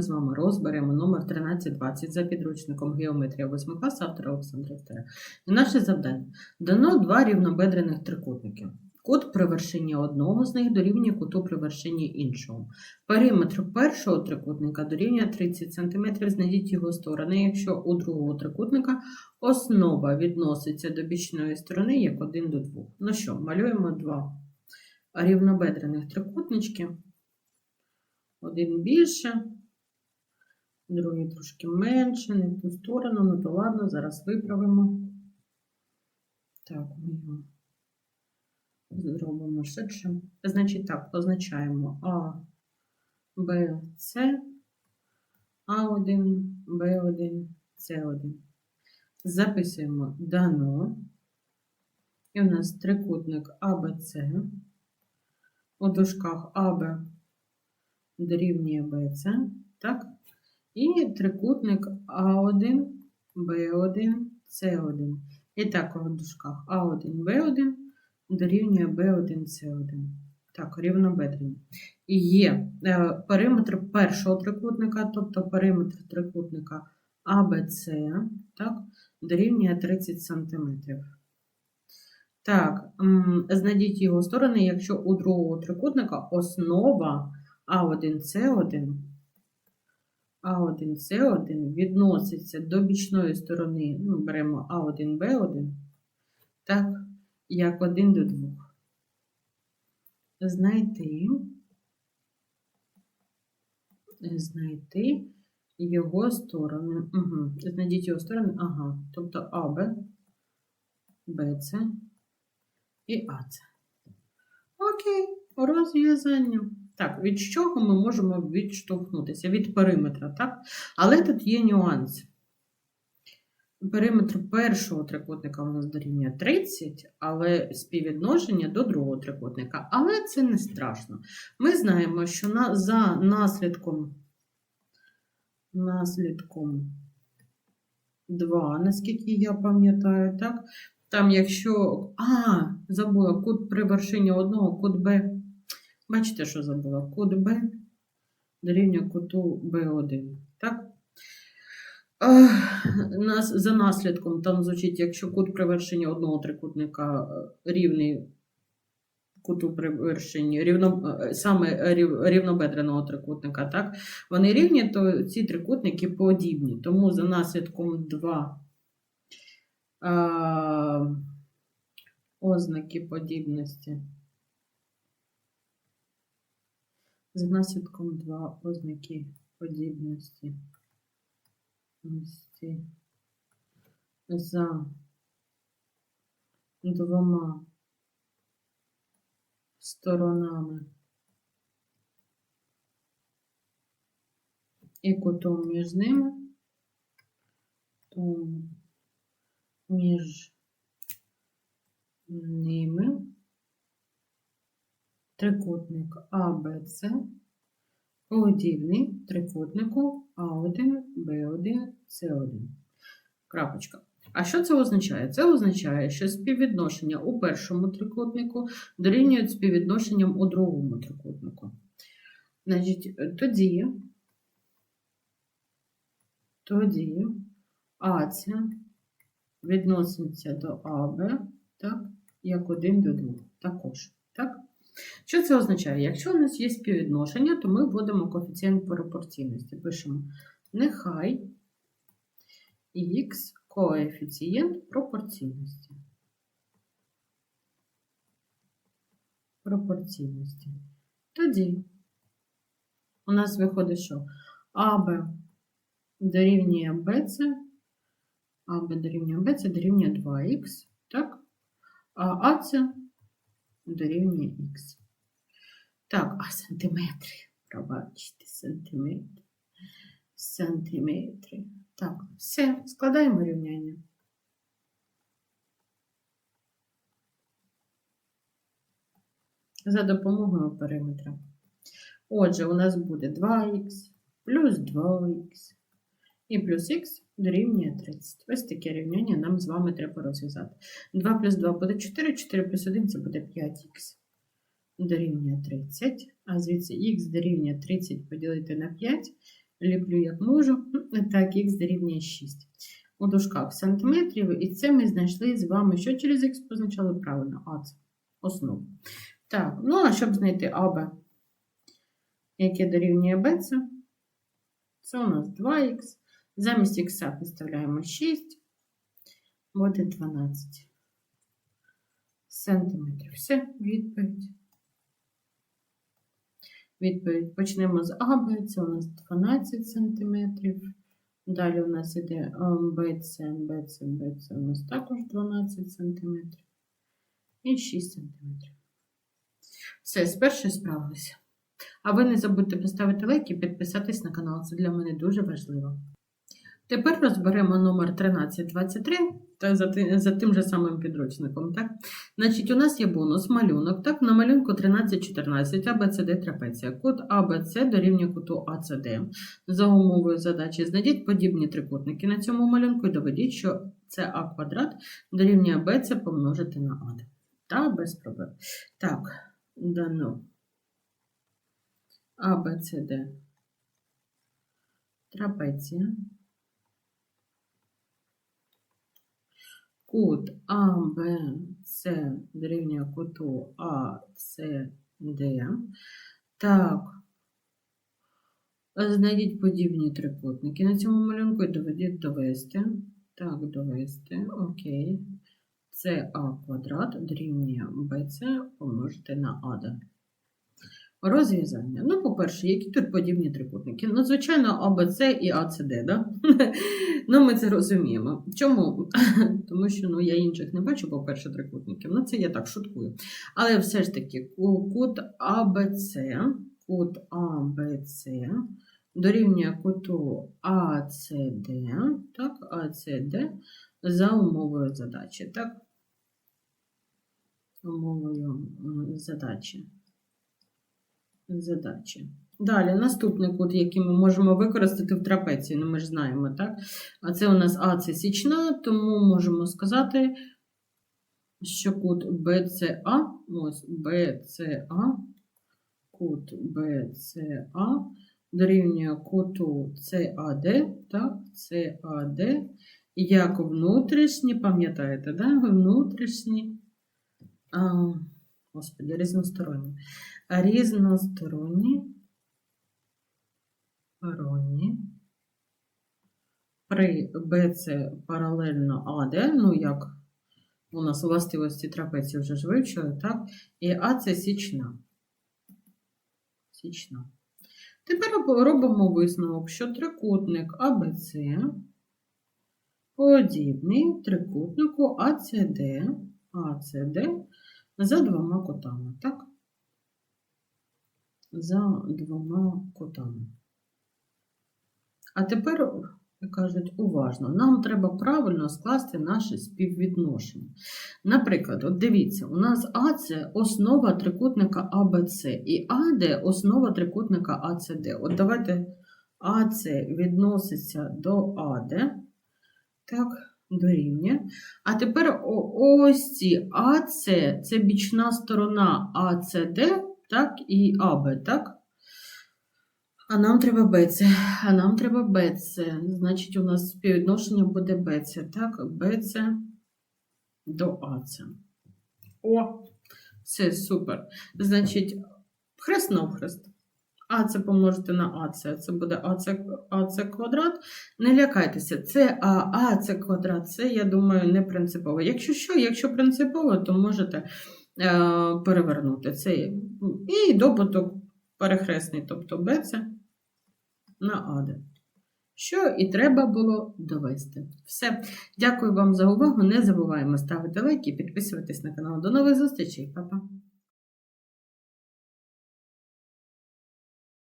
ми з вами розберемо номер 1320 за підручником Геометрія 8 класу автора Олександра Стера. І наше завдання. Дано два рівнобедрених трикутники. Кут при вершині одного з них дорівнює куту при вершині іншого. Периметр першого трикутника дорівнює 30 см, знайдіть його сторони, якщо у другого трикутника основа відноситься до бічної сторони як 1 до 2. Ну що, малюємо два рівнобедрених трикутнички. Один більше, другий трошки менше, не в ту сторону, ну то ладно, зараз виправимо. Так, ми його зробимо ширшим. Значить так, позначаємо А, Б, С, А1, Б1, С1. Записуємо дано. І у нас трикутник АБЦ. У дужках АБ дорівнює БЦ, так? І трикутник А1, Б1, С1. І так у дужках А1, Б1 дорівнює Б1, С1. Так, рівнобедрені. І є е, периметр першого трикутника, тобто периметр трикутника АБЦ, так, дорівнює 30 см. Так, знайдіть його сторони, якщо у другого трикутника основа А1С1, А1С1 відноситься до бічної сторони, ну, беремо А1Б1, так, як 1 до 2. Знайти, знайти його сторони. Угу. Знайдіть його сторони, ага, тобто АБ, БЦ і АЦ. Окей, розв'язання. Так, від чого ми можемо відштовхнутися? Від периметра, так? Але тут є нюанс. Периметр першого трикутника у нас дорівнює 30, але співвідношення до другого трикутника. Але це не страшно. Ми знаємо, що на, за наслідком, наслідком 2, наскільки я пам'ятаю, так? Там, якщо. А, забула, кут при вершині одного, кут Б. Бачите, що забула? Кут Б дорівнює куту Б1. Так? За наслідком там звучить, якщо кут при вершині одного трикутника е, рівний куту при вершині рівно, е, саме рів- рівнобедреного трикутника, так? Вони рівні, то ці трикутники подібні. Тому за наслідком 2 а, ознаки подібності. За наслідком 2 ознаки подібності. За двома сторонами і кутом між ними, то між ними трикутник АБЦ подібний трикутнику А1, Б1, С1. Крапочка. А що це означає? Це означає, що співвідношення у першому трикутнику дорівнюють співвідношенням у другому трикутнику. Значить, тоді, тоді АЦ відноситься до АБ, так, як 1 до 2. Також. Що це означає? Якщо у нас є співвідношення, то ми вводимо коефіцієнт пропорційності. Пишемо нехай х коефіцієнт пропорційності. Пропорційності. Тоді у нас виходить, що АБ дорівнює БЦ, АБ дорівнює БЦ дорівнює 2х, так? А АЦ дорівнює х. Так, а сантиметри. Пробачте, сантиметри. Сантиметри. Так, все, складаємо рівняння. За допомогою периметра. Отже, у нас буде 2х плюс 2х і плюс х дорівнює 30. Ось таке рівняння нам з вами треба розв'язати. 2 плюс 2 буде 4, 4 плюс 1 це буде 5х. Дорівнює 30, а звідси х дорівнює 30 поділити на 5, ліплю як можу. Так, х дорівнює 6. У дужках сантиметрів, і це ми знайшли з вами, що через х позначали правильно, а це основу. Так, ну а щоб знайти АБ, яке дорівнює Б, це, у нас 2х. Замість х підставляємо 6, буде 12 сантиметрів. Все, відповідь. Відповідь почнемо з АБ, це у нас 12 сантиметрів. Далі у нас іде БЦ, БЦ, БЦ, у нас також 12 сантиметрів. І 6 сантиметрів. Все, з першої справилися. А ви не забудьте поставити лайк і підписатись на канал. Це для мене дуже важливо. Тепер розберемо номер 1323 та за, за тим же самим підручником. Так? Значить, у нас є бонус малюнок. Так? На малюнку 1314 ABCD трапеція. Кут ABC дорівнює куту ACD. За умовою задачі знайдіть подібні трикутники на цьому малюнку і доведіть, що це А квадрат дорівнює BC помножити на А. Та без проблем. Так, дано. ABCD трапеція. Кут АБЦ дорівнює куту АЦД. Так. Знайдіть подібні трикутники на цьому малюнку і доведіть довести. Так, довести. Окей. Це А квадрат дорівнює БЦ помножити на АД. Розв'язання. Ну, по-перше, які тут подібні трикутники? Ну, звичайно, АБЦ і АЦД, да? ну, ми це розуміємо. Чому? Тому що ну, я інших не бачу, по-перше, трикутників. Ну, це я так шуткую. Але все ж таки, ку- кут АБЦ, кут АБЦ дорівнює куту АЦД, так, АЦД за умовою задачі, так? Умовою задачі задачі. Далі, наступний кут, який ми можемо використати в трапеції, ну ми ж знаємо, так? А це у нас А це січна, тому можемо сказати, що кут BCA, ось BCA, кут BCA дорівнює куту CAD, так, CAD, як внутрішні, пам'ятаєте, да? внутрішні, а, господи, різносторонні різносторонні сторонні при BC паралельно AD, ну як у нас властивості трапеції вже ж вивчили, так? І А це січна. Січна. Тепер робимо висновок, що трикутник АБЦ подібний трикутнику АЦД, АЦД за двома кутами, так? за двома кутами. А тепер, як кажуть, уважно, нам треба правильно скласти наше співвідношення. Наприклад, от дивіться, у нас А це основа трикутника АБЦ і АД основа трикутника АЦД. От давайте АЦ відноситься до АД. Так, дорівнює. А тепер ось ці АЦ це бічна сторона АЦД так, і АБ, так? А нам треба БЦ. А нам треба БЦ. Значить, у нас співвідношення буде БЦ, так? БЦ до АЦ. О, все супер. Значить, хрест навхрест. АЦ помножити на АЦ. Це буде АЦ, АЦ квадрат. Не лякайтеся, це А, АЦ квадрат, це, я думаю, не принципово. Якщо що, якщо принципово, то можете е, перевернути це. І добуток перехресний, тобто БЦ на АД. Що і треба було довести. Все. Дякую вам за увагу. Не забуваємо ставити лайки підписуватись на канал. До нових зустрічей, Па-па!